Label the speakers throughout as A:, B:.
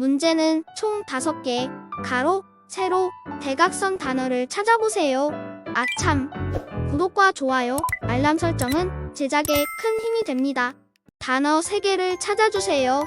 A: 문제는 총 5개, 가로, 세로, 대각선 단어를 찾아보세요. 아참! 구독과 좋아요, 알람 설정은 제작에 큰 힘이 됩니다. 단어 3개를 찾아주세요.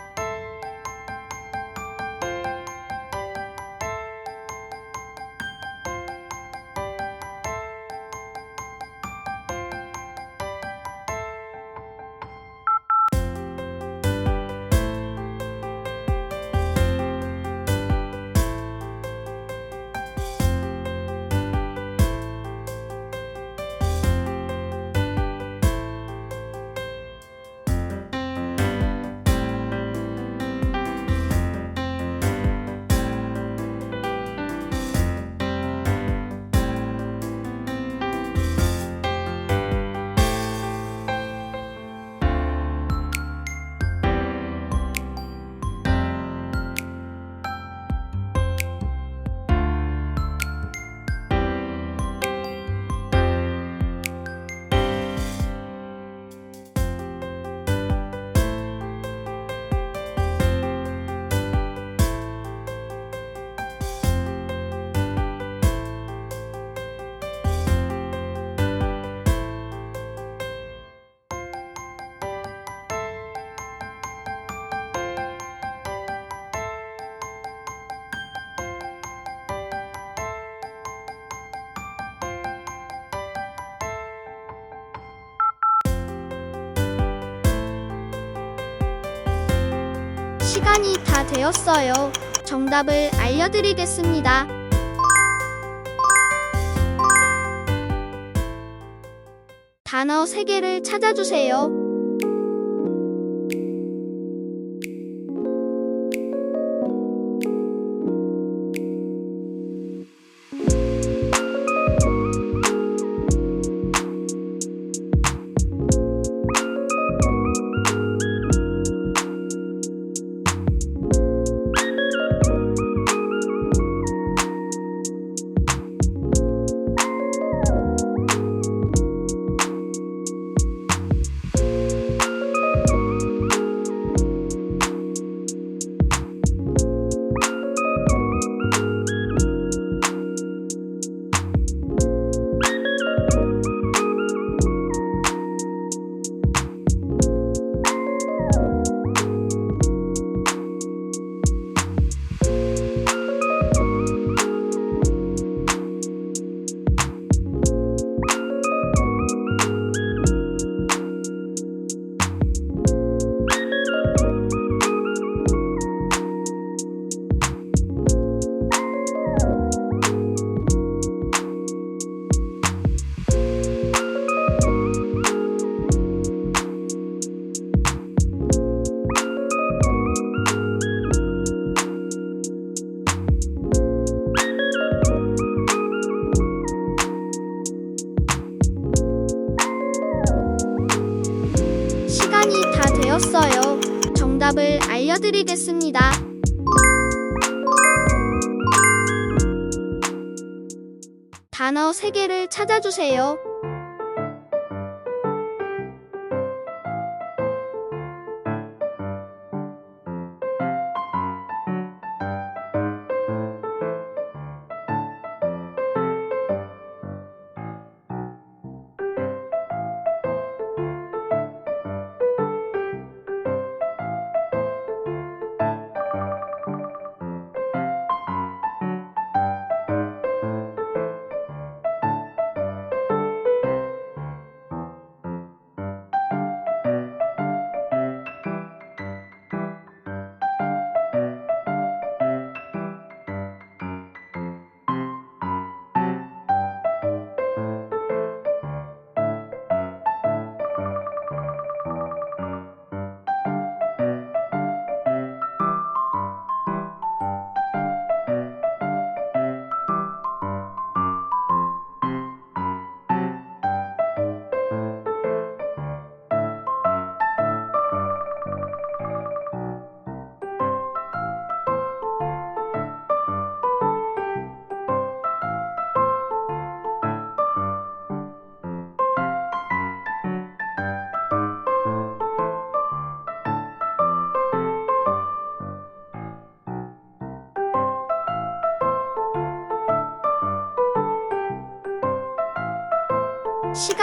A: 시간이 다 되었어요. 정답을 알려드리겠습니다. 단어 3개를 찾아주세요. 정답을 알려드리겠습니다. 단어 3개를 찾아주세요.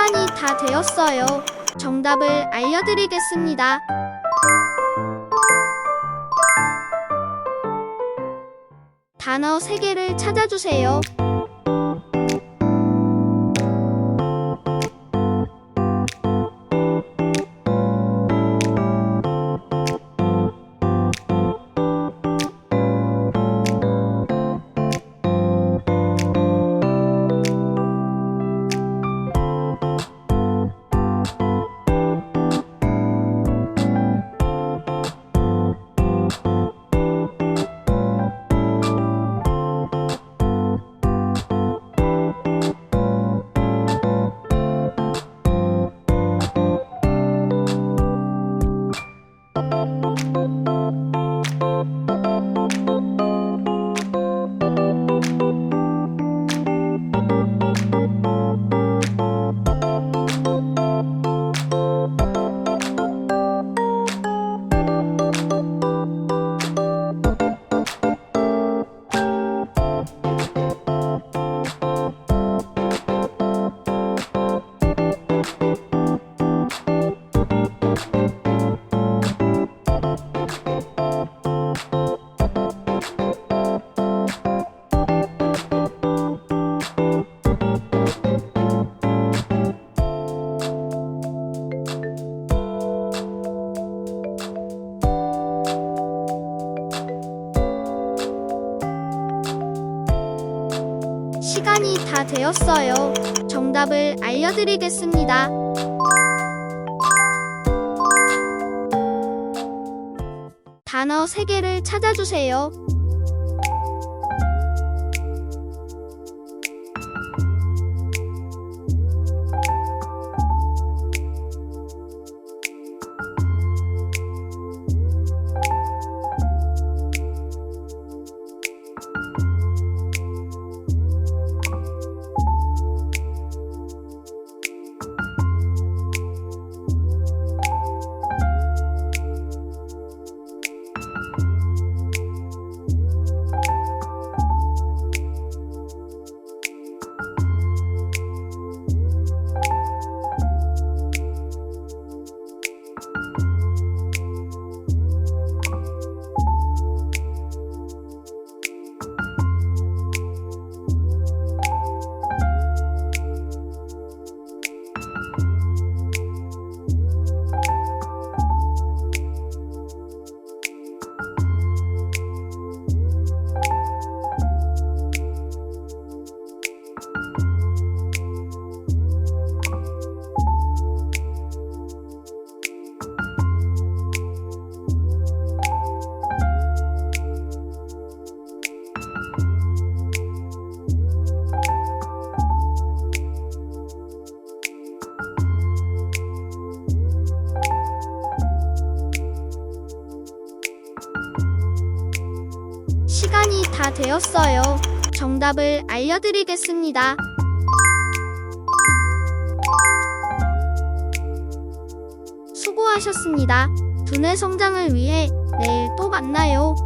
A: 시간이 다 되었어요. 정답을 알려드리겠습니다. 단어 3개를 찾아주세요. 정답을 알려드리겠습니다. 단어 3개를 찾아주세요. 시간이 다 되었어요. 정답을 알려드리겠습니다. 수고하셨습니다. 두뇌 성장을 위해 내일 또 만나요.